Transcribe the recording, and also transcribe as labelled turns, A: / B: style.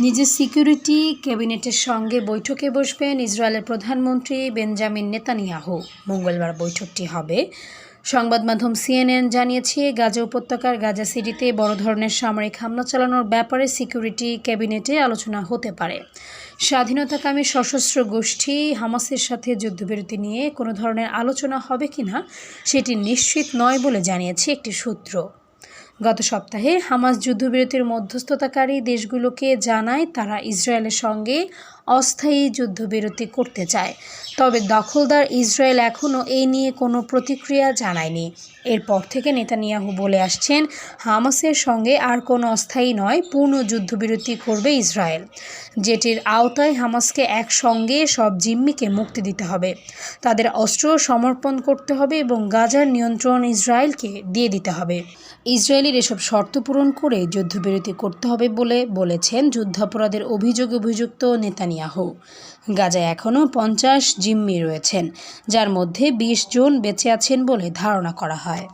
A: নিজের সিকিউরিটি ক্যাবিনেটের সঙ্গে বৈঠকে বসবেন ইসরায়েলের প্রধানমন্ত্রী বেঞ্জামিন নেতানিয়াহু। মঙ্গলবার বৈঠকটি হবে। সংবাদ মাধ্যম সিএনএন জানিয়েছে, গাজা উপত্যকার গাজা সিটিতে বড় ধরনের সামরিক হামলা চালানোর ব্যাপারে সিকিউরিটি ক্যাবিনেটে আলোচনা হতে পারে। স্বাধীনতাকামী সশস্ত্র গোষ্ঠী হামাসের সাথে যুদ্ধবিরতি নিয়ে কোনো ধরনের আলোচনা হবে কিনা সেটি নিশ্চিত নয় বলে জানিয়েছে একটি সূত্র। গত সপ্তাহে হামাস যুদ্ধবিরতির মধ্যস্থতাকারী দেশগুলোকে জানায় তারা ইসরায়েলের সঙ্গে অস্থায়ী যুদ্ধবিরতি করতে চায়। তবে দখলদার ইসরায়েল এখনও এই নিয়ে কোনো প্রতিক্রিয়া জানায়নি। এরপর থেকে নেতানিয়াহু বলে আসছেন, হামাসের সঙ্গে আর কোনো অস্থায়ী নয়, পূর্ণ যুদ্ধবিরতি করবে ইসরায়েল। যেটির আওতায় হামাসকে একসঙ্গে সব জিম্মিকে মুক্তি দিতে হবে। তাদের অস্ত্র সমর্পণ করতে হবে এবং গাজার নিয়ন্ত্রণ ইসরায়েলকে দিয়ে দিতে হবে। ইসরায়েলের এসব শর্ত পূরণ করে যুদ্ধবিরতি করতে হবে বলে বলেছেন যুদ্ধাপরাধের অভিযোগে অভিযুক্ত নেতানিয়াহু। গাজায় এখনও পঞ্চাশ জিম্মি রয়েছেন যার মধ্যে বিশ জন বেঁচে আছেন বলে ধারণা করা হয়।